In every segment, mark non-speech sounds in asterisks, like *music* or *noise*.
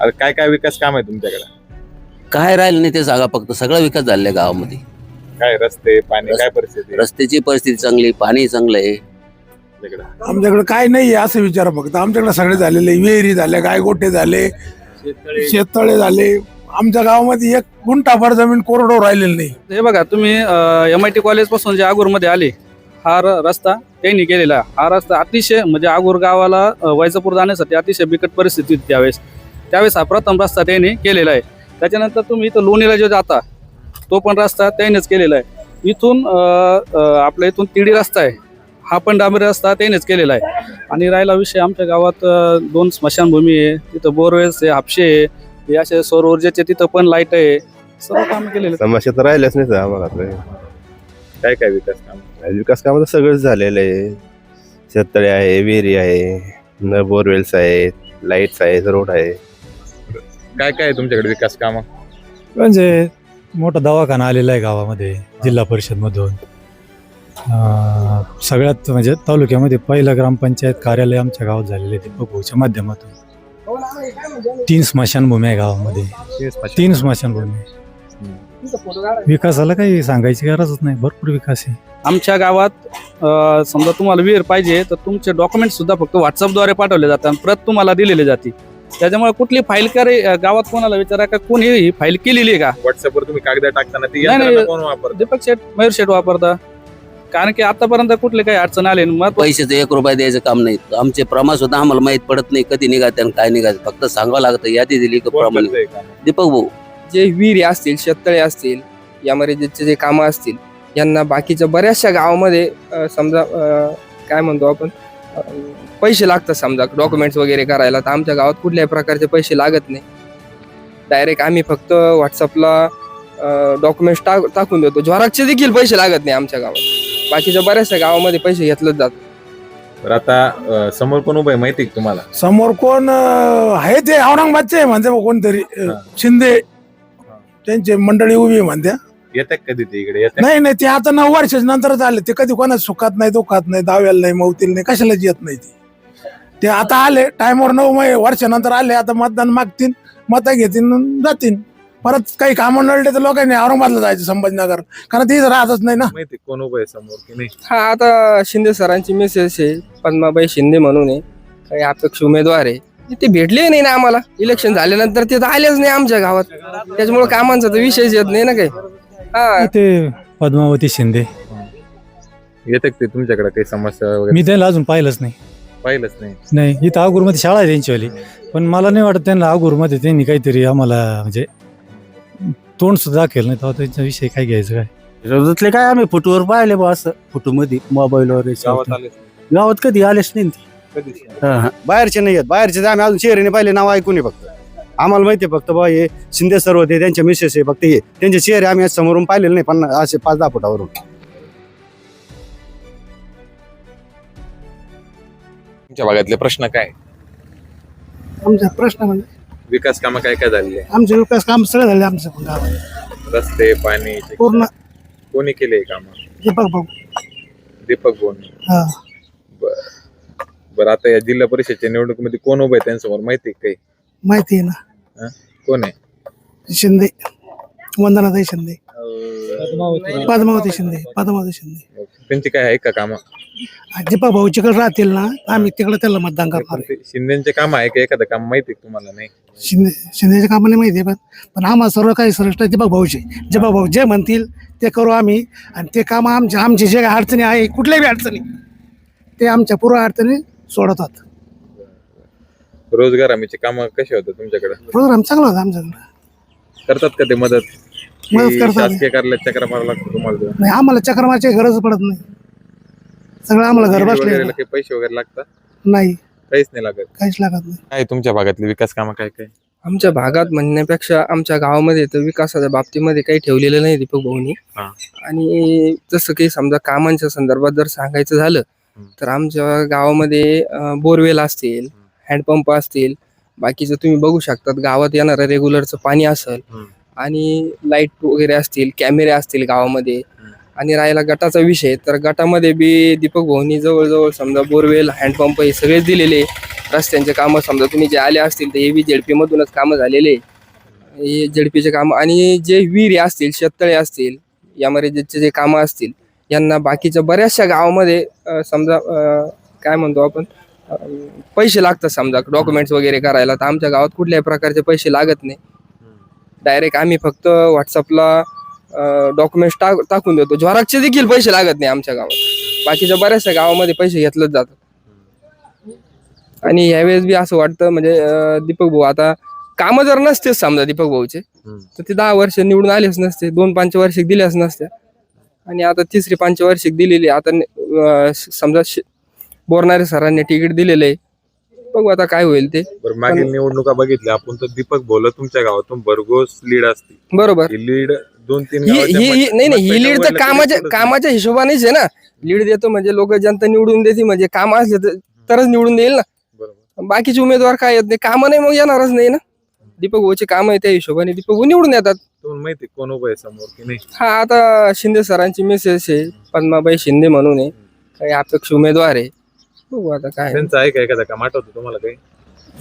आता काय काय विकास काम आहे तुमच्याकडे? काय राहिलं नाही ते सांगा फक्त सगळा विकास झालेला आहे गावामध्ये. काय रस्ते पाणी काय परिस्थिती? आहे रस्त्याची परिस्थिती चांगली पाणी चांगलं आहे. तुमच्याकडे? आमच्याकडे काय नाही आहे असं विचारा फक्त. आमच्याकडे सगळे झालेले विहिरी झाले गायगोटे झाले शेततळे. झाले. आमच्या गावामध्ये एक गुंठाभर जमीन कोरडो राहिलेली नाही. हे बघा तुम्ही एम आय टी कॉलेजपासून जे आगूरमध्ये आले हा र- रस्ता त्यांनी केलेला. हा रस्ता अतिशय म्हणजे आगूर गावाला अ, वैजापूर जाण्यासाठी अतिशय बिकट परिस्थिती होती त्यावेळेस. त्यावेळेस हा प्रथम रस्ता त्यांनी केलेला आहे. त्याच्यानंतर तुम्ही इथं लोणीला जो जाता तो पण रस्ता त्यांनीच केलेला आहे. इथून आपल्या इथून तिडी रस्ता आहे. हा पण डांबरी रस्ता त्यांनीच केलेला आहे. आणि राहिला विषय आमच्या गावात दोन स्मशानभूमी आहे. तिथं बोरवेल्स आहे हापशे आहे. हे असे सौर ऊर्जेचे तिथं पण लाइट आहे. सर्व काम केलेले. समस्या तर राहिल्याच नाही आम्हाला. काय काय विकास काम? विकास कामाचं सगळंच झालेलं आहे. शेततळे आहे विहिरी आहे न बोरवेल्स आहेत लाईट्स आहेत रोड आहे. काय काय आहे तुमच्याकडे विकास काम? म्हणजे मोठा दवाखाना आलेला आहे गावामध्ये जिल्हा परिषद मधून सगळ्यात म्हणजे तालुक्यामध्ये पहिलं ग्रामपंचायत कार्यालय आमच्या गावात झालेलं आहे दीपक भाऊच्या माध्यमातून. तीन स्मशानभूमी आहे गावामध्ये. तीन स्मशानभूमी. विकासाला काही सांगायची गरजच नाही भरपूर विकास आहे. आमच्या गावात अ, समजा तुम्हाला विहीर पाहिजे तर तुमचे डॉक्युमेंट सुद्धा फक्त व्हॉट्सअपद्वारे पाठवले जातात आणि प्रत तुम्हाला दिलेली जाते. त्याच्यामुळे कुठली फाईल करे गावात कोणाला विचारा का कोणी ही फाईल केलेली आहे का? व्हॉट्सअपवर तुम्ही कागद टाकताना ती नाही, नाही. कोण वापरत? दीपक शेठ मयूर शेठ वापरता. कारण की आतापर्यंत कुठले काही अडचण आले मग पैशाचं एक रुपया द्यायचं काम नाही. आमचे प्रमाण सुद्धा आम्हाला माहीत पडत नाही कधी निघाते आणि काय निघायचं. फक्त सांगावं लागतं यादी दिली का कोण प्रमाणे. करतंय? दीपक भाऊ. जे विहिरी असतील शेततळे असतील यामध्ये जे जे कामं असतील यांना बाकीच्या बऱ्याचशा गावामध्ये अ, समजा अ, काय म्हणतो आपण? पैसे लागतात समजा डॉक्युमेंट्स वगैरे करायला. तर आमच्या गावात कुठल्याही प्रकारचे पैसे लागत नाही. डायरेक्ट आम्ही फक्त व्हॉट्सअपला डॉक्युमेंट्स टाक टाकून देतो. ज्वराचे देखील पैसे लागत नाही आमच्या गावात. बाकीच्या बऱ्याचशा गावामध्ये पैसे घेतलेच जातात. बरं आता अं, समोर कोण उभं आहे माहिती आहे का तुम्हाला? समोर कोण अं, आहे ते औरंगाबादचे आहे म्हणते बा कोणतरी अं, हा. शिंदे. त्यांची मंडळी उभी आहे म्हणत्या येतात कधी ते इकडे? येतात? नाही नाही ते आता नऊ वर्षाच्या नंतरच आले. ते कधी कोणाच सुखात नाही दुखात नाही दाव्याला नाही मवतील नाही कशालाच येत नाही ते. ते आता आले टाइमवर नऊ मै वर्षानंतर आले आता मतदान मागतील मतं घेतील जातील परत काही कामं नळले तर लोकांनी औरंगाबादला जायचं संभाजीनगर. कारण ते इथं राहतच नाही ना. माहिती कोण उभं आहे समोर की नाही? हा आता शिंदे सरांची मेसेज आहे पद्माबाई शिंदे म्हणून आहे. काही अपेक्ष उमेदवार आहे. ते भेटले नाही ना आम्हाला. इलेक्शन झाल्यानंतर ते तर आलेच नाही आमच्या गावात. त्याच्यामुळे कामांचा तर विषयच येत नाही ना काही. हा. ते पद्मावती शिंदे. येतात ते तुमच्याकडे काही समस्या वगैरे? मी त्यांना अजून पाहिलंच नाही. पाहिलंच नाही. नाही इथं आगूरमध्ये शाळा आहे त्यांचीवाली पण मला नाही वाटत त्यांना आगूरमध्ये त्यांनी काहीतरी आम्हाला म्हणजे तोंड सुद्धा दाखवेल नाही. तेव्हा त्यांचा विषय काय घ्यायचं काय? विरोधातले काय आम्ही फोटोवर पाहिले बा असं फोटो मध्ये मोबाईलवर गावात आलेच नाही. गावात कधी आलेच नाही ते. कधीच नाही. हा, हा. बाहेरचे नाही आहेत बाहेरचे तर आम्ही अजून चेहऱ्याने पाहिले नाव ऐकून आहे फक्त. आम्हाला माहिती आहे फक्त बा हे शिंदे सर होते त्यांचे मिसेस आहे फक्त हे. त्यांचे चेहरे आम्ही आज समोरून पाहिलेले नाही पण असे पाच दहा फुटावरून. तुमच्या भागातले प्रश्न काय? आमचा प्रश्न म्हणजे? विकास कामं काय काय झालेले आहे? आमचे विकास काम सगळे झाले पण गावात. रस्ते पाणी पूर्ण. कोणी केले काम? दीपक भाऊ. दीपक बोन हा. बरं. आता या जिल्हा परिषदच्या निवडणुकीमध्ये कोण उभं आहे त्यांच्यासमोर? माहिती आहे काही? माहिती आहे ना. कोण आहे? शिंदे. वंदनाताई शिंदे. पद्मावती. शिंदे. पद्मावती शिंदे. त्यांची काय आहे का कामं? दीपक भाऊ जिकडे राहतील ना आम्ही तिकडे त्याला मतदान करणार. ते शिंदेचे काम आहे का? एखादं काम माहिती आहे का तुम्हाला? नाही. शिंदे शिंदेच्या कामाने माहिती आहे पण पण आम्हाला सर्व काही श्रेष्ठ दीपक भाऊचे. दीपक भाऊ जे म्हणतील ते करू आम्ही. आणि ते काम आमच्या आमचे जे काही अडचणी आहे कुठल्याही अडचणी ते आमच्या पूर्व अडचणी सोडवतात. रोजगार हमीचे काम कसे होतात तुमच्याकडे? प्रोग्राम चांगला होता आमच्याकडे. करतात का ते मदत? की मदत करतात. शासकीय कार्यालयात चक्र मारावं लागतं तुम्हाला नाही आम्हाला चक्रमाची गरज पडत नाही. सगळं आम्हाला घर बसले काही पैसे वगैरे लागतात? नाही. काहीच नाही लागत? काहीच लागत नाही. काय तुमच्या भागातले विकास कामं काय काय? आमच्या भागात म्हणण्यापेक्षा आमच्या गावामध्ये तर विकासाच्या बाबतीमध्ये काही ठेवलेलं नाही दीपक भाऊनी. हा. आणि जसं काही समजा कामांच्या संदर्भात जर सांगायचं झालं. तर आमच्या गावामध्ये बोरवेल असतील हँडपंप असतील बाकीचं तुम्ही बघू शकतात गावात येणारं रेग्युलरचं पाणी असेल. आणि लाइट वगैरे असतील कॅमेरे असतील गावामध्ये. आणि राहिला गटाचा विषय तर गटामध्ये बी दीपक भाऊनी जवळजवळ समजा बोरवेल हँडपंप हे सगळेच दिलेले रस्त्यांचे कामं समजा तुम्ही जे आले असतील तर हे बी झेडपी मधूनच कामं झालेले हे झेडपीचे कामं आणि जे विहिरी असतील शेततळे असतील यामध्ये जे कामं असतील यांना बाकीच्या बऱ्याचशा गावामध्ये समजा काय म्हणतो आपण अं, पैसे लागतात समजा डॉक्युमेंट्स वगैरे करायला. तर आमच्या गावात कुठल्याही प्रकारचे पैसे लागत नाही. डायरेक्ट आम्ही फक्त व्हॉट्सअपला डॉक्युमेंट्स टाक टाकून देतो. झॉरॉक्सचे देखील पैसे लागत नाही आमच्या गावात. बाकीच्या बऱ्याचशा गावामध्ये पैसे घेतलंच जातात. आणि ह्यावेळेस बी असं वाटतं म्हणजे अं, दीपक भाऊ आता कामं जर नसतेच समजा दीपक भाऊचे तर ते दहा वर्ष निवडून आलेच नसते दोन पंचवार्षिक दिल्याच नसत्या. आणि आता तिसरी पंचवार्षिक दिलेली आता अं, समजा शे- बोरणारे सरांनी तिकीट दिलेलं आहे. बघू आता काय होईल ते. बरं मागील निवडणुका बघितल्या. आपण तर दीपक बोल तुमच्या गावातून भरघोस लीड असते. बरोबर. ही लीड दोन तीन ही गावाच्या ही ही- मत- नाही नाही ही लीड तर कामाच्या कामाच्या हिशोबानेच आहे ना. लीड देतो म्हणजे लोक जनता निवडून देते म्हणजे काम असले तर तरच निवडून देईल ना. बरोबर. बाकीचे उमेदवार काय येत नाही कामं नाही मग येणारच नाही ना. दीपक भाऊचे काम आहे त्या हिशोबाने. दीपक भाऊ निवडून येतात. तुम्हाला माहिती आहे कोण उभं आहे समोर की नाही? हा आता शिंदे सरांची मेसेज आहे. पद्माबाई शिंदे म्हणून आहे. काही अपेक्ष उमेदवार आहे. बघू आता काय. त्यांचं आहे का एखादा काम? आठवतं तुम्हाला काही?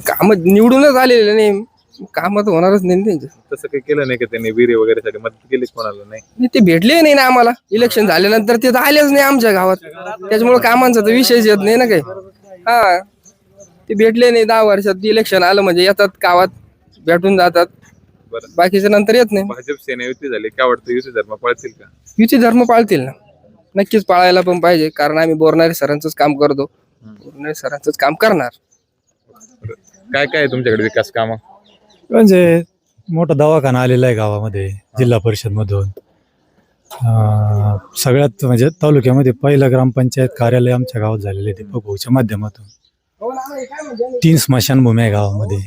काम निवडूनच आलेले नाही. काम तर होणारच नाही ना त्यांचे. तसं काही केलं नाही का त्यांनी विहिरी वगैरे साठी मदत केली कोणाला नाही? नाही, ते भेटले नाही ना आम्हाला. इलेक्शन झाल्यानंतर ते तर आलेच नाही आमच्या गावात. त्याच्यामुळे कामांचा तर विषयच येत नाही ना काही. हा. ते भेटले नाही दहा वर्षात. इलेक्शन आलं म्हणजे येतात गावात. भेटून जातात. बरं. बाकीच्या नंतर येत नाही. भाजप सेना युती झाली. काय वाटतं? युती धर्म पळतील का? युती धर्म पाळतील ना. नक्कीच पाळायला पण पाहिजे. कारण आम्ही बोरणारे सरांचंच काम करतो. बोरणारे सरांचंच काम करणार. काय काय आहे तुमच्याकडे विकास काम? म्हणजे मोठा दवाखाना आलेला आहे गावामध्ये जिल्हा परिषद मधून. सगळ्यात म्हणजे तालुक्यामध्ये पहिलं ग्रामपंचायत कार्यालय आमच्या गावात झालेलं आहे दीपक भाऊच्या माध्यमातून. तीन स्मशानभूमी आहे गावामध्ये.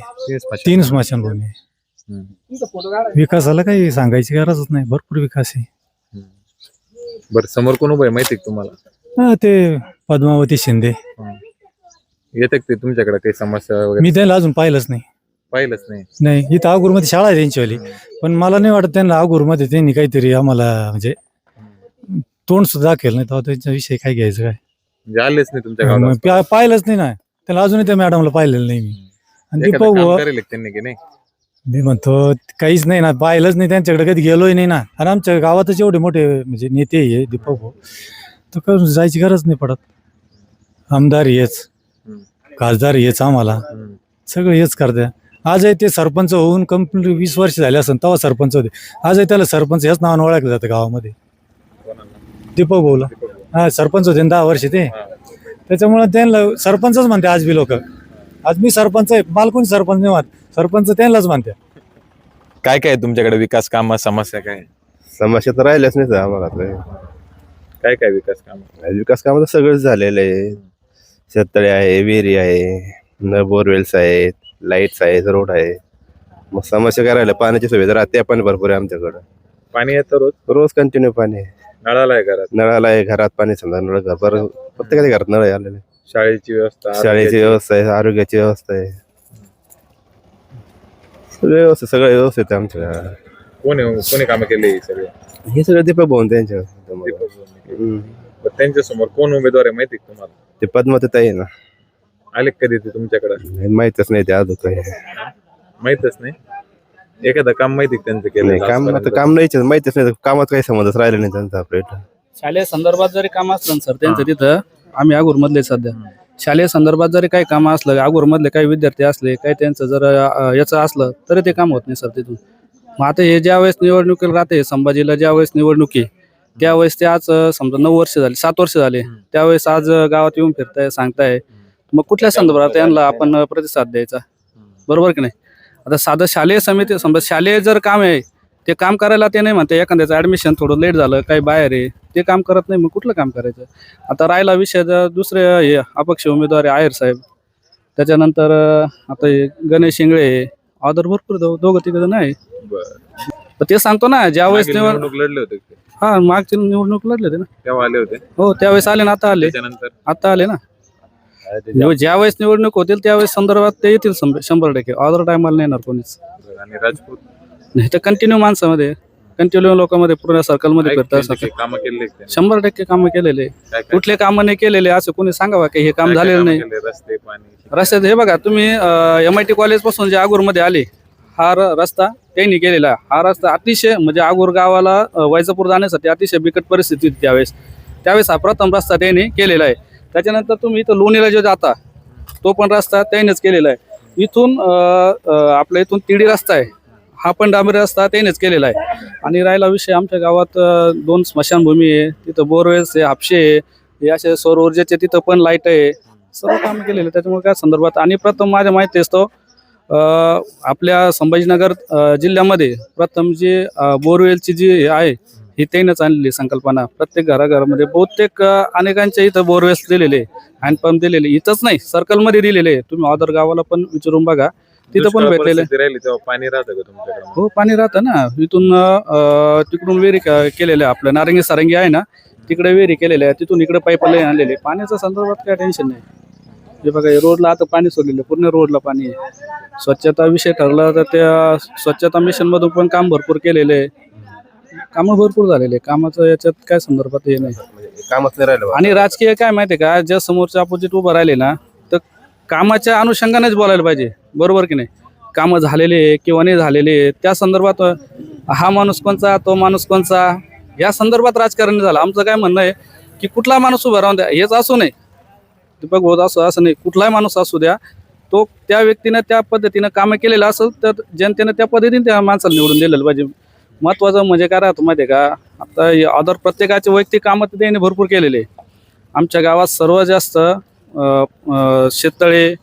तीन स्मशानभूमी. आहे. विकासाला काही सांगायची गरजच नाही भरपूर विकास आहे. बरं समोर कोण उभं आहे माहिती आहे का तुम्हाला? हा, ते पद्मावती शिंदे. येते ते तुमच्याकडे काही समस्या वगैरे? मी त्यांना अजून पाहिलंच नाही. पाहिलंच नाही. नाही इथं आगूरमध्ये शाळा आहे त्यांचीवाली पण मला नाही वाटत त्यांना आगूरमध्ये त्यांनी काहीतरी आम्हाला म्हणजे तोंड सुद्धा दाखवेल नाही. तेव्हा त्यांच्याविषयी काय घ्यायचं काय? म्हणजे आलेच नाही तुमच्या मग गावाला पा- पाहिलंच नाही ना. त्याला अजूनही त्या मॅडमला पाहिलेलं नाही मी. आणि एखादं काम त्यांनी की नाही? मी म्हणतो काहीच नाही ना. पाहिलंच नाही. त्यांच्याकडे कधी गेलोय नाही ना. आणि आमच्या गावातच एवढे मोठे म्हणजे नेते आहे दीपक भाऊ. तर करून जायची गरज नाही पडत आमदार हेच. खासदार हेच आम्हाला. सगळं हेच करते आज आहे ते सरपंच होऊन कंप्लीट वीस वर्ष झाले असेल तेव्हा सरपंच होते आज आहे त्याला सरपंच ह्याच नावानं ओळखलं जातं गावामध्ये? दीपक भाऊला भाऊ. हा सरपंच होते ना दहा वर्ष ते हा. त्याच्यामुळे त्यांना सरपंचच म्हणते आज बी लोक आज मी सरपंच आहे मला कोणी सरपंच नाही म्हणत सरपंच त्यांनाच म्हणते काय काय आहे तुमच्याकडे विकास काम समस्या काय? समस्या तर राहिल्याच नाही आम्हाला. काय काय विकास काम? विकास कामं तर सगळंच झालेलं आहे. शेततळे आहे विहिरी आहे बोरवेल्स आहेत लाईट्स आहेत रोड आहे. मग समस्या काय राहिल्या? पाण्याची सुविधा राहते पण भरपूर आहे आमच्याकडं. पाणी येतं रोज? रोज कंटिन्यू पाणी. आहे नळाला आहे घरात? नळाला आहे घरात पाणी समजा नळ घर प्रत्येकाच्या घरात नळ आहे आलेले. शाळेची व्यवस्था शाळेची. व्यवस्था आहे आरोग्याची व्यवस्था आहे. सगळे व्यवस्थित सगळं व्यवस्थित आहे आमच्या. कोणी कोणी कामं केली सगळे? हे सगळं दीपक भाऊन त्यांच्या. दीपक. बरं, त्यांच्यासमोर कोण उमेदवार आहे माहिती आहे का तुम्हाला? ते पद्मत आहे ना. आले का कधी ते तुमच्याकडे? माहीतच नाही ते अजून काही. माहितच नाही? एखादं काम माहिती आहे का त्यांचं नाही केलं काम आता काम नाहीच माहितीच नाही कामात काही समजच राहिले नाही त्यांचा आपल्या इथं. शालेय संदर्भात जरी काम असलं ना सर त्यांचं तिथं आम्ही आगूरमधले सध्या. शालेय संदर्भात जरी काही काम असलं आगूरमधले काही विद्यार्थी असले काही त्यांचं जर अं, याचं असलं तरी ते काम होत नाही सर तिथून. मग आता हे ज्या वेळेस निवडणुकीला राहते संभाजीला ज्या वेळेस निवडणुकी त्यावेळेस ते आज अं, समजा नऊ वर्ष झाली सात वर्ष झाले. त्यावेळेस आज अं, गावात येऊन फिरताय सांगताय. मग कुठल्या संदर्भात यांना आपण अं, प्रतिसाद द्यायचा? बरोबर की नाही? आता साधं शालेय समिती समजा शालेय जर काम आहे ते काम करायला ते नाही म्हणते एखाद्याचं ऍडमिशन थोडं लेट झालं काही बाहेर आहे ते काम करत नाही मग कुठलं काम करायचं? आता राहिला विषय जर दुसरे हे अपक्ष उमेदवार आहे आयर साहेब. त्याच्यानंतर अं, आता हे गणेश शिंगळे आहे. ऑदर भरपूर दो- दोघं तिघं नाही बरं. पण ते सांगतो ना ज्यावेळेस मागील निवडणूक लढले होते. ते. हा मागची निवडणूक लढले होते ना. तेव्हा आले होते. हो त्यावेळेस आले ना आता आले. आता आले ना. निव- ज्यावेळेस निवडणूक होतील त्यावेळेस संदर्भात ते येतील शंभर शंभर टक्के. ऑदर टायमाला नाही येणार कोणीच. आणि राजपूत? नाही तर कंटिन्यू माणसामध्ये. कंटिन्यू लोकांमध्ये पूर्ण सर्कलमध्ये फिरतात कामं केले? शंभर टक्के कामं केलेले. कुठले कामं नाही केलेले असं कोणी सांगावा की? हे काम झालेलं नाही. केले? रस्ते पाणी रस्त्यात हे बघा तुम्ही एम आय टी कॉलेजपासून जे आगूरमध्ये आले हा र- रस्ता त्यांनी केलेला आहे. हा रस्ता अतिशय म्हणजे आगोर गावाला वैजापूर जाण्यासाठी अतिशय बिकट परिस्थिती होती त्यावेळेस. त्यावेळेस हा प्रथम रस्ता त्यांनी केलेला आहे. त्याच्यानंतर तुम्ही इथं लोणीला जो जाता तो पण रस्ता त्यांनीच केलेला आहे. इथून आपल्या इथून तिडी रस्ता आहे. हा पण डांबरी रस्ता त्यांनीच केलेला आहे. आणि राहिला विषय आमच्या गावात दोन स्मशानभूमी आहे. तिथं बोरवेल्स आहे हापशे आहे. हे असे सौर ऊर्जेचे तिथं पण लाइट आहे. सर्व काम केलेलं त्याच्यामुळे काय संदर्भात आणि प्रथम माझ्या माहिती असतो आपल्या संभाजीनगर जिल्ह्यामध्ये प्रथम जी बोरवेलची जी आहे ही त्यानंच आणलेली संकल्पना. प्रत्येक घराघरामध्ये बहुतेक अनेकांच्या इथं बोरवेल्स दिलेले हँडपंप दिलेले इथंच नाही सर्कलमध्ये दिलेले तुम्ही ऑदर गावाला पण विचारून बघा. तिथं पण भेटलेले पाणी राहतं का तुमच्याकडे हो पाणी राहतं ना. इथून तिकडून वेरी केलेलं आहे आपलं नारंगी सारंगी आहे ना तिकडे वेरी केलेले आहे तिथून इकडे पाईपलाईन आणलेले पाण्याच्या संदर्भात काय टेन्शन नाही. हे बघा हे रोडला आता पाणी सोडलेलं आहे, पूर्ण रोडला पाणी आहे. स्वच्छता विषय ठरला तर त्या स्वच्छता मिशन मधून पण काम भरपूर केलेले आहे. कामं भरपूर झालेले आहे. कामाचं याच्यात काय संदर्भात हे नाही. म्हणजे कामच नाही राहिलं बा. आणि राजकीय काय माहितीये का? ज्या समोरच्या अपोजिट उभं राहिले ना तर कामाच्या अनुषंगानेच बोलायला पाहिजे. बरोबर की नाही? कामं झालेले आहे किंवा नाही झालेले आहे त्या संदर्भात हा माणूस कोणचा तो माणूस कोणचा? या संदर्भात राजकारण नाही झालं. आमचं काय म्हणणं आहे की कुठला माणूस उभा राहून द्या. हेच असू नये. दीपक भाऊ असं असं नाही. कुठलाही माणूस असू द्या तो त्या व्यक्तीनं त्या पद्धतीनं कामं केलेलं असेल तर जनतेनं त्या पद्धतीने त्या माणसाला निवडून दिलेलं पाहिजे. महत्वाचं म्हणजे काय राहतो माहिती आहे का? आता अदर प्रत्येकाचे वैयक्तिक कामं तर त्यांनी भरपूर केलेले आमच्या गावात सर्वात जास्त शेततळे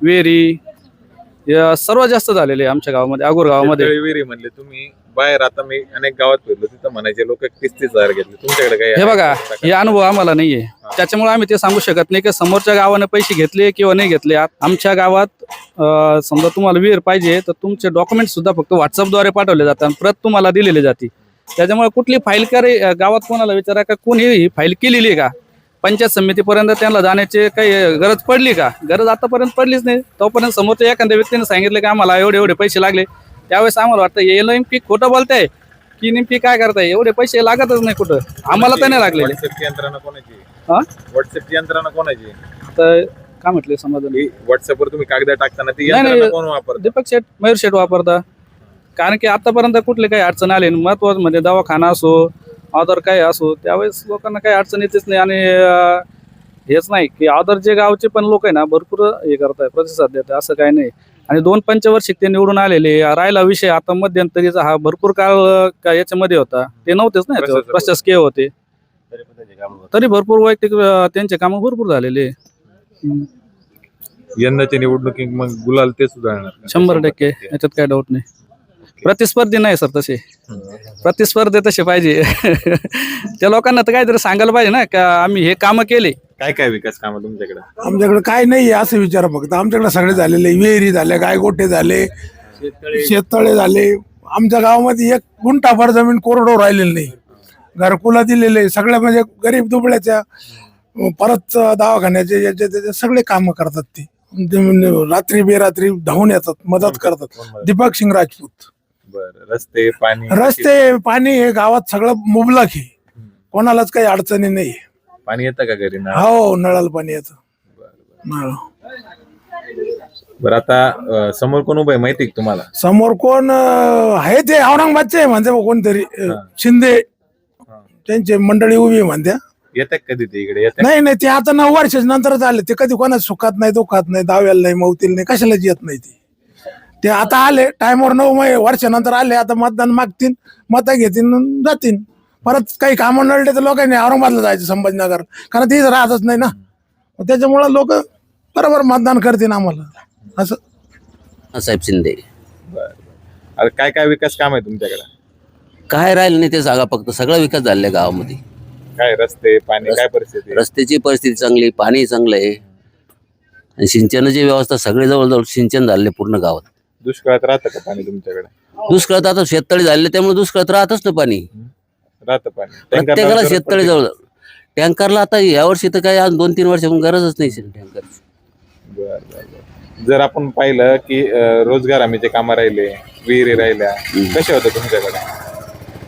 विहिरी या सर्वात जास्त झालेले आहे आमच्या गावामध्ये आगोर गावामध्ये. विहिरी म्हणले तुम्ही. बाहेर आता मी अनेक गावात फिरलो तिथं म्हणायचे लोक तीस तीस हजार घेतले. तुमच्याकडे काही हे बघा? हे अनुभव आम्हाला नाहीये. त्याच्यामुळे आम्ही ते सांगू शकत नाही की समोरच्या गावाने पैसे घेतले किंवा नाही घेतले. आत- आमच्या गावात अं, समजा तुम्हाला विहीर पाहिजे तर तुमचे डॉक्युमेंट सुद्धा फक्त व्हॉट्सअपद्वारे पाठवले जातात प्रत तुम्हाला दिलेली जाते. त्याच्यामुळे कुठली फाईल करे अं, गावात कोणाला विचारा का कोणी ही फाईल केलेली आहे का? पंचायत समितीपर्यंत त्यांना जाण्याची काही गरज पडली का? गरज आतापर्यंत पडलीच नाही. तोपर्यंत समोरच्या एखाद्या व्यक्तीने सांगितलं की आम्हाला एवढे एवढे पैसे लागले. त्यावेळेस आम्हाला वाटतं हे नेमकी खोटं बोलताय की नेमकी काय करताय? एवढे पैसे लागतच नाही कुठं. आम्हाला तर नाही लागलेले. व्हॉट्सअपची यंत्रणा कोणाची? हा? व्हॉट्सअपची यंत्रणा कोणाची? तर काय म्हटले ही व्हॉट्सअपवर तुम्ही कागद टाकताना ती नाही, यंत्रणा नाही. कोण वापरत? दीपक शेठ मयूर शेठ वापरता. कारण की आतापर्यंत कुठले काही अडचण आली नाही. महत्वाचं म्हणजे दवाखाना असो अदर काही असो त्यावेळेस लोकांना काही अडचण येतेच नाही. आणि अं, हेच नाही की अदर जे गावचे पण लोक आहे ना भरपूर हे करताय प्रतिसाद देत असं काही नाही. आणि दोन पंचवार्षिक ते निवडून आलेले राहिला विषय आता मध्यंतरीचा हा भरपूर काळ का याच्यामध्ये होता. ते नव्हतेच ना याच्यावर. प्रशासकीय होते. तरी भरपूर वैयक्तिक त्यांचे कामं भरपूर झालेले. यंदाच्या निवडणुकीत मग गुलाल ते सुधारणार का? शंभर टक्के याच्यात काय डाऊट नाही. प्रतिस्पर्धी नाही सर तसे. प्रतिस्पर्धी तसे पाहिजे. *laughs* त्या लोकांना तर काहीतरी सांगायला पाहिजे ना का आम्ही हे कामं केले. काय काय विकास काम तुमच्याकडे? आमच्याकडे काय नाही आहे असं विचारा फक्त. आमच्याकडे सगळे झालेले विहिरी झाले गायगोटे झाले शेततळे. झाले. आमच्या गावामध्ये एक गुंठाभर जमीन कोरडो राहिलेली नाही. घरकुला दिलेले सगळ्या म्हणजे गरीब दुबळ्याच्या परत दवाखान्याचे याचे त्याचे सगळे कामं करतात ते. ते रात्री बेरात्री धावून येतात मदत करतात. दीपक सिंग राजपूत. बरं रस्ते पाणी रस्ते पाणी हे गावात सगळं मुबलक आहे. कोणालाच काही अडचणी नाही पाणी येतं का घरी ना हो नळाला पाणी येतं. नळ. बरं आता अं, समोर कोण उभं आहे माहिती आहे का तुम्हाला? समोर कोण अं, आहे ते औरंगाबादचे आहे म्हणते बा कोणतरी. अं, हा. शिंदे. त्यांचे मंडळी उभी आहे म्हणत्या येतात कधी ते इकडे? येतात? नाही नाही ते आता नऊ वर्षाच्या नंतरच आले. ते कधी कोणा सुखात नाही दुखात नाही दाव्याला नाही मवतील नाही कशालाच येत नाही ते. ते आता आले टाइमवर नऊ मै वर्षानंतर आले आता मतदान मागतील मतं घेतील जातील. परत काही कामं नळले तर लोकांनी औरंगाबादला जायचं संभाजीनगर. कारण ते इथं राहतच नाही ना. त्याच्यामुळं लोक बरोबर मतदान करतील आम्हाला. असं. साहेब शिंदे. आता काय काय विकास काम आहे तुमच्याकडे? काय राहिलं नाही ते सांगा फक्त. सगळा विकास झालेला आहे गावामध्ये. काय रस्ते पाणी काय परिस्थिती? आहे? रस्त्याची परिस्थिती चांगली पाणी चांगलं आहे आणि सिंचनाची व्यवस्था सगळे जवळजवळ सिंचन झाले पूर्ण गावात. दुष्काळात राहतं का पाणी तुमच्याकडे? दुष्काळात आता शेततळे झाले त्यामुळे दुष्काळात राहतच ना पाणी. राहतं पाणी. टँकर प्रत्येकाला शेततळे जवळ. टँकरला आता यावर्षी तर आज दोन तीन वर्षापासून गरजच नाही टँकर. बरं, बरं, बरं. जर आपण पाहिलं की अं, रोजगार हमीचे कामं राहिले विहिरी राहिल्या कशा होत्या तुमच्याकडे?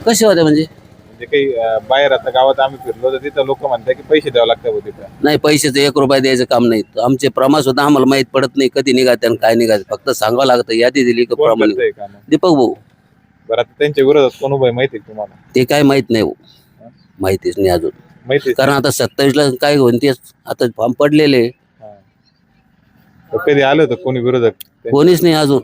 कसे होते म्हणजे? म्हणजे काही अं, बाहेर आता गावात आम्ही फिरलो तर तिथं लोक म्हणतात की पैसे द्यावे लागतात तिथं. नाही पैशाचं एक रुपया द्यायचं काम नाही. आमचे प्रमाण सुद्धा आम्हाला माहीत पडत नाही कधी निघाते आणि काय निघाते फक्त सांगावं लागतं यादी दिली का कोण प्रमाणे करतंय काम? दीपक भाऊ. बरं आता त्यांच्या विरोधात कोण उभं आहे माहिती आहे तुम्हाला? ते काय माहीत नाही हो. माहितीच नाही अजून. माहिती आहे? कारण आता सत्तावीसला काय होईन तेच आता फॉर्म पडलेले. हा. तर कधी आलं होतं कोणी विरोधक? कोणीच नाही अजून.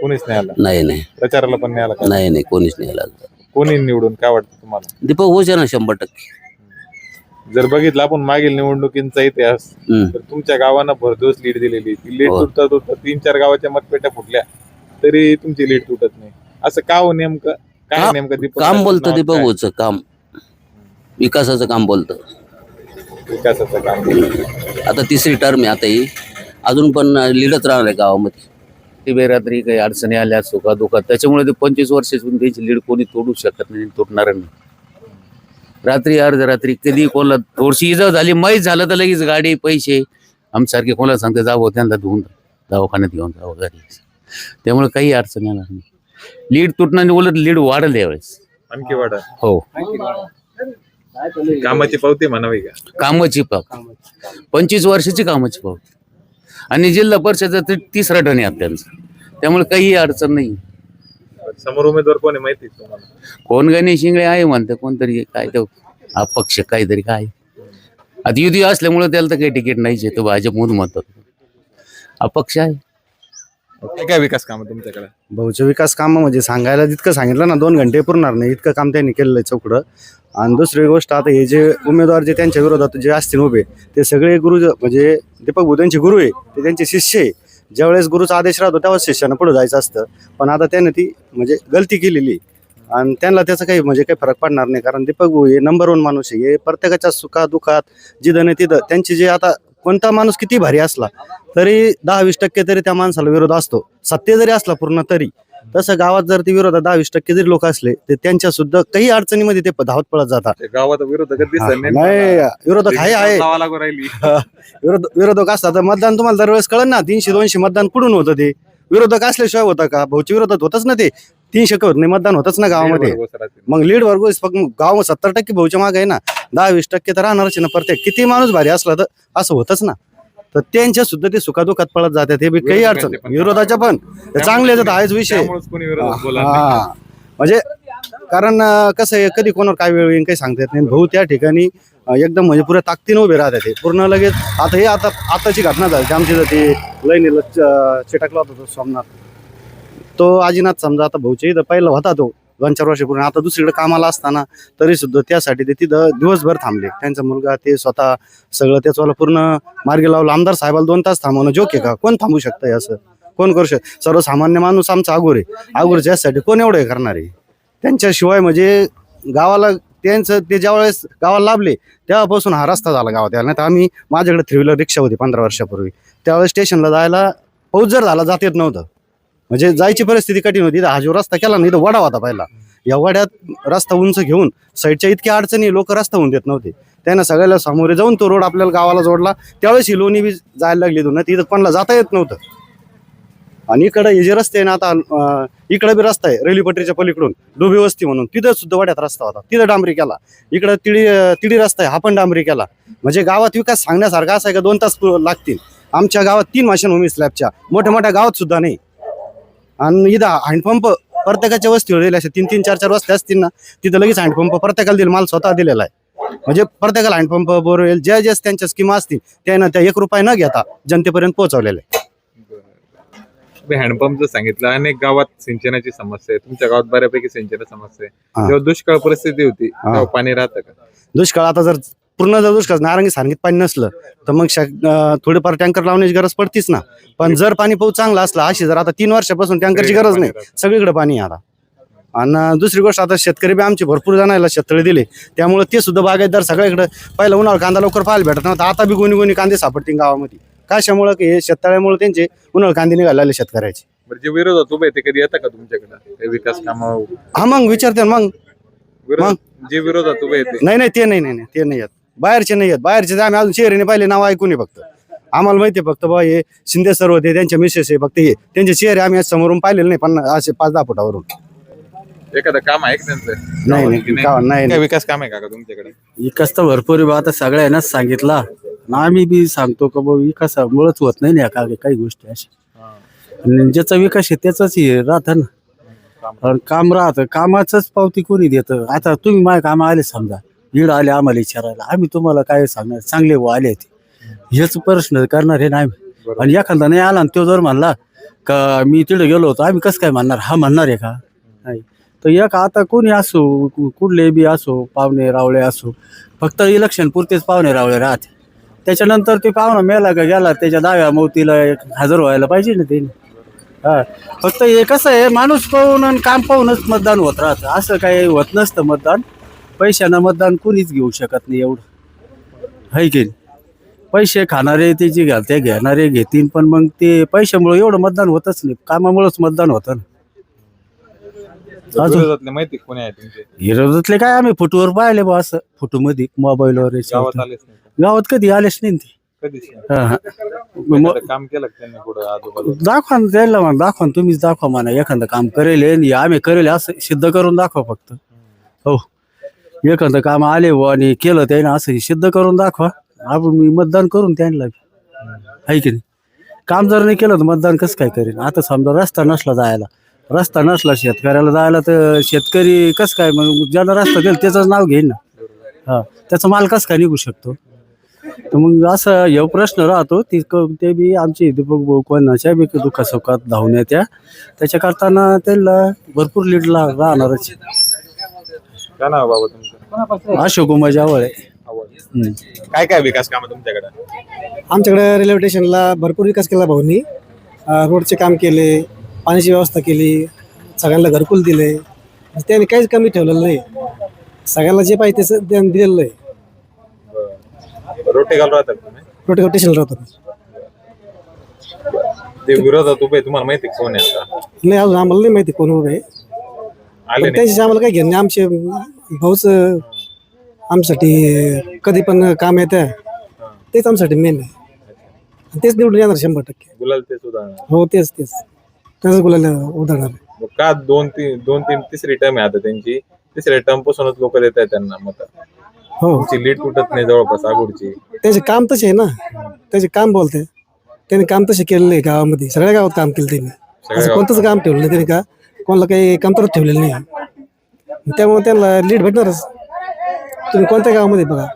कोणीच नाही आलं? नाही नाही. प्रचाराला पण नाही आला का? नाही नाही कोणीच नाही आला अजून. कोणी निवडून काय वाटतं तुम्हाला? दीपक आहे ना शंभर टक्के. जर बघितलं आपण मागील निवडणुकींचा इतिहास हम्म. तर तुमच्या गावांना भरदोस लीड दिलेली ती लीड हो. तुटत तुटत तीन चार गावाच्या मतपेट्या फुटल्या. तरी तुमची लीड तुटत नाही. असं का हो नेमकं? काय काम- नेमकं दीपक काम बोलतं नाव काय? भाऊचं काम. विकासाचं काम बोलतं. विकासाचं काम आता तिसरी टर्म आहे आता ही. अजून पण लिडत राहणार आहे गावामध्ये. ती बेरात्री काही अडचणी आल्या सुखा दुखात त्याच्यामुळे ते पंचवीस वर्षातून त्यांची लीड कोणी तोडू शकत नाही तुटणार नाही. रात्री अर्ध रात्री कधी कोणाला थोडीशी इजा झाली माहीत झालं तर लगेच गाडी पैसे. आमच्यासारखे कोणाला सांगते जावं त्यांना धुवून दवाखान्यात घेऊन जावं घरी. त्यामुळे काही अडचण येणार नाही. लीड तुटणार नाही उलट लीड वाढेल यावेळेस. आणखी वाढा. हो. कामाची पावती म्हणावी का? कामाची पाव पंचवीस वर्षाची कामाची पाव आणि जिल्हा परिषद तिसरा टन आहे त्यांचा त्यामुळे काही अडचण नाही. समोर उमेदवार कोणी माहिती आहे तुम्हाला? कोण गणेश शिंगळे आहे म्हणते कोणतरी काय तो अपक्ष काहीतरी काय. आता युती असल्यामुळे त्याला तर काही तिकीट नाहीच आहे तो भाजप म्हणून म्हणतात अपक्ष आहे. काय काय विकास काम तुमच्याकडे? भाऊचे विकास कामं म्हणजे सांगायला जितकं सांगितलं ना दोन घंटे पुरणार नाही इतकं काम त्यांनी केलेलं आहे चौकडं. आणि दुसरी गोष्ट आता हे जे उमेदवार जे त्यांच्या विरोधात जे असतील उभे ते सगळे गुरु ज- म्हणजे दीपक भाऊ त्यांचे गुरु आहे ते त्यांचे शिष्य आहे. ज्यावेळेस गुरुचा आदेश राहतो त्यावेळेस शिष्यानं पुढे जायचं असतं. पण आता त्याने ती म्हणजे गलती केलेली आहे. आणि त्यांना त्याचा काही म्हणजे काही फरक पडणार नाही कारण दीपक भाऊ हे नंबर वन माणूस आहे. हे प्रत्येकाच्या सुखात दुखात जिथं नाही तिथं त्यांची जे आता कोणता माणूस किती भारी असला तरी दहा वीस टक्के तरी त्या माणसाला विरोध असतो. सत्य जरी असला पूर्ण तरी. तसं गावात जर ते विरोधात दहा वीस टक्के जरी लोक असले तर त्यांच्या सुद्धा काही अडचणीमध्ये ते धावत पळत जातात. गावात विरोधक नाही. विरोधक आहे आहे विरोध विरोधक असतात मतदान तुम्हाला दरवेळेस कळलं ना तीनशे दोनशे मतदान कुठून होतं ते? विरोधक असल्याशिवाय होतं का? भाऊच्या विरोधात होतच ना ते. तीनशे होत नाही मतदान होतच ना गावामध्ये. मग लीड वर्ग फक्त गाव सत्तर टक्के भाऊच्या मागे आहे ना. दहा वीस टक्के तर राहणारच ना प्रत्येक. किती माणूस भारी असला तर असं होतच ना. तर त्यांच्या सुद्धा ते सुखादुखात पळत जातात. हे बी काही अडचण विरोधाच्या पण. चांगले आहेत आहेच विषय. हा. म्हणजे कारण कसं आहे कधी कोणावर काय वेळ येईल काही सांगता येत नाही. भाऊ त्या ठिकाणी एकदम म्हणजे पुऱ्या ताकदीने उभे राहतात ते. पूर्ण लगेच आता हे आता आताची घटना झाली. आमची तर ते लईनीला चिटकला होता तो सोमनाथ. तो आजीनाथ समजा आता भाऊच्या इथं पहिला होता तो. दोन चार वर्षापूर्वी आता दुसरीकडे कामाला असताना तरी सुद्धा त्यासाठी ते तिथं दिवसभर थांबले. त्यांचा मुलगा ते स्वतः सगळं त्याचवाला पूर्ण मार्गी लावलं. आमदार साहेबाला दोन तास थांबवणं जोके का? कोण थांबू शकतं हे असं? कोण करू शकत सर्वसामान्य माणूस आमचा आगोर आहे. आगोर कोण एवढं हे करणार आहे? त्यांच्याशिवाय म्हणजे गावाला त्यांचं ते ज्या वेळेस गावाला लाभले तेव्हापासून हा रस्ता झाला गावात यायला. नाही तर आम्ही माझ्याकडे थ्री व्हीलर रिक्षा होती पंधरा वर्षापूर्वी. त्यावेळेस स्टेशनला जायला पाऊस जर झाला जात येत नव्हतं. म्हणजे जायची परिस्थिती कठीण होती. हा जो रस्ता केला ना इथं वडा होता पहिला. या वड्यात रस्ता उंच घेऊन साईडच्या इतक्या अडचणी लोक रस्ता होऊन देत नव्हते. त्यांना सगळ्याला सामोरे जाऊन तो रोड आपल्याला गावाला जोडला. त्यावेळेस ही लोणी बी जायला लागली ना तिथं कोणाला जाता येत नव्हतं. आणि इकडं हे जे रस्ते आहे ना आता इकडे इकडं बी रस्ता आहे रेल्वे पटरीच्या पलीकडून. डोबी वस्ती म्हणून. तिथं सुद्धा वड्यात रस्ता होता. तिथं डांबरी केला. इकडं तिडी तिडी रस्ता आहे हा पण डांबरी केला. म्हणजे गावात विकास सांगण्यासारखा असा आहे का दोन तास लागतील. आमच्या गावात तीन माशान होमी स्लॅबच्या मोठ्या मोठ्या गावात सुद्धा नाही. आणि इथं हँडपंप प्रत्येकाच्या वस्तीवर दिले असे तीन तीन चार चार वस्ती असतील ना तिथं लगेच हँडपंप प्रत्येकाला दिला माल स्वतः दिलेला आहे. म्हणजे प्रत्येकाला हँडपंप बोरवेल ज्या ज्या त्यांच्या स्कीमा असतील त्यानं त्या एक रुपये न घेता जनतेपर्यंत पोहोचवलेले आहे. तुम्ही हँडपंपचं सांगितलं अनेक गावात सिंचनाची समस्या आहे. तुमच्या गावात बऱ्यापैकी सिंचनाची समस्या आहे. जेव्हा दुष्काळ परिस्थिती होती तेव्हा पाणी राहतं का? दुष्काळ आता जर पूर्ण जर दुष्काळ नारंगी सांगित पाणी नसलं तर मग थोडीफार टँकर लावण्याची गरज पडतीच ना. पण जर पाणी पाऊस चांगला असला अशी जर आता तीन वर्षापासून टँकरची गरज नाही. सगळीकडे पाणी आता. आणि दुसरी गोष्ट आता शेतकरी बी आमचे भरपूर जणांना शेततळे दिले. त्यामुळे ते सुद्धा बागायतदार सगळ्याकडे पहिला उन्हाळा कांदा लवकर पाहायला भेटत नव्हता. आता बी गोणी गोणी कांदे सापडतील गावामध्ये. कशामुळं? की हे शेततळ्यामुळे त्यांचे उन्हाळा कांदे निघाले लागले शेतकऱ्याचे. जे विरोधात उभे ते कधी येतं का तुमच्याकडे? विकास काम हा मग विचारते ना मग. विरोधात जे विरोधात उभे नाही नाही ते नाही नाही नाही, ते नाही येत. बाहेरचे नाही येत बाहेरचे आम्ही अजून शहरीने पाहिले नाव ऐकून आहे फक्त. आम्हाला माहिती आहे फक्त बा हे शिंदे सर होते त्यांचे मिसेस आहे फक्त हे. त्यांचे चेहरे आम्ही आज समोरून पाहिलेले नाही पण असे पाच दहा फुटावरून. एखादं काम आहे का त्यांचं? नाही गावात की नाही? का- नाही काय विकास काम आहे का तुमच्याकडे? विकास तर भरपूर आहे बा, आता सगळ्यांनाच सांगितला. आणि आम्ही बी सांगतो का बा विकासामुळेच होत नाही ना का काही गोष्टी अशा. आणि ज्याचा विकास आहे त्याचाच राहत ना. आणि काम राहतं कामाचंच पावती कोणी देतं? आता तुम्ही माझ्या काम आले समजा. इड आले आम्हाला विचारायला. आम्ही तुम्हाला काय सांगणार चांगले व आले ते हेच प्रश्न करणार आहे ना आम्ही आणि एखादा नाही आला आणि तो जर म्हणला का मी तिथे गेलो होतो आम्ही कसं काय म्हणणार? हा म्हणणार आहे का? नाही. तर एक आता कोणी असो कुठले बी असो पाहुणे रावळे असो फक्त इलेक्शन पुरतेच पाहुणे रावळे राहते. त्याच्यानंतर ते पाहुणा मेला का गेला त्याच्या दहाव्या मोतीला एक हजर व्हायला पाहिजे ना हा. फक्त हे कसं आहे माणूस पाहून आणि काम पाहूनच मतदान होत राहतं. असं काही होत नसतं मतदान. पैशानं मतदान कोणीच घेऊ शकत नाही एवढं है की? पैसे खाणारे ते जे घालते घेणारे घेतील पण मग ते पैशामुळे एवढं मतदान होतच नाही कामामुळेच मतदान होतं ना अजून? विरोधातले माहिती कोणी आहे तुमचे विरोधातले काय आम्ही फोटोवर पाहिले बा असं फोटो मध्ये मोबाईलवर गावात आलेच नाही का? गावात कधी आलेच नाही ते कधीच नाही. हा, हा. म- एखादं काम केलं का त्यांनी पुढं आजूबाजूला दाखवा ना त्याला म्हणा दाखवा ना तुम्हीच दाखवा म्हणा एखादं काम करेल आणि आम्ही करेल असं सिद्ध करून दाखवा फक्त हो एखादं काम आले बुवा आणि केलं त्याने असं सिद्ध करून दाखवा. आपण मी मतदान करून त्यांना आहे की नाही? काम जर नाही केलं तर मतदान कसं काय करेन? आता समजा रस्ता नसला जायला. रस्ता नसला शेतकऱ्याला जायला तर शेतकरी कसं काय मग ज्याला रस्ता देईल त्याचंच नाव घेईन ना. हा त्याचा माल कसं काय निघू शकतो? तर मग असं हे प्रश्न राहतो. ती क- ते बी आमचे दीपक भाऊ कोणाच्या बी दुःखासुखात धावून येत्या. त्याच्या करताना त्यांना भरपूर लीड ला राहणारच काय नाव बाबा तुमचं? अशोक उमा जावळ आहे. हम्म. काय काय विकास काम तुमच्याकडे? आमच्याकडे रेल्वे स्टेशनला भरपूर विकास केला भाऊनी. अं, रोडचे काम केले पाण्याची व्यवस्था केली सगळ्यांना घरकुल दिले. त्यांनी काहीच कमी ठेवलेलं नाही. सगळ्यांना जे पाहिजे ते त्यांनी दिलेलं आहे. रोटे घालून राहतात तुम्ही? रोटे स्टेशनला राहतात. ते विरोधात उभे आहे, तुम्हाला माहिती आहे कोण आहे आता? नाही अजून आम्हाला नाही माहिती कोण उभे आहे. आले पण नाही. त्यांच्याशी आम्हाला काय घेणे आमचे भाऊच आमच्यासाठी कधी पण काम येतं तेच आमच्यासाठी मेन आहे. आणि तेच निवडून येणार शंभर टक्के. गुलाल ते सुद्धा हो तेच तेच. त्याच बोलायला उदाहरण का दोन तीन दोन तीन तिसरी टर्म आहे आता त्यांची? तिसऱ्या टर्म पासूनच लोक देत आहेत त्यांना मत. हो. तुमची लीड तुटत नाही जवळपास आगोडची. त्याचे काम तसे आहे ना. त्याचे काम बोलते. त्यांनी काम तसे केलेले आहे गावामध्ये. सगळ्या गावात काम केलं त्यांनी. असं कोणतंच काम ठेवलं नाही त्यांनी का? कोणाला काही कमतरच ठेवलेलं नाही. त्यामुळे त्यांना लीड भेटणारच. तुम्ही कोणत्या गावामध्ये बघा?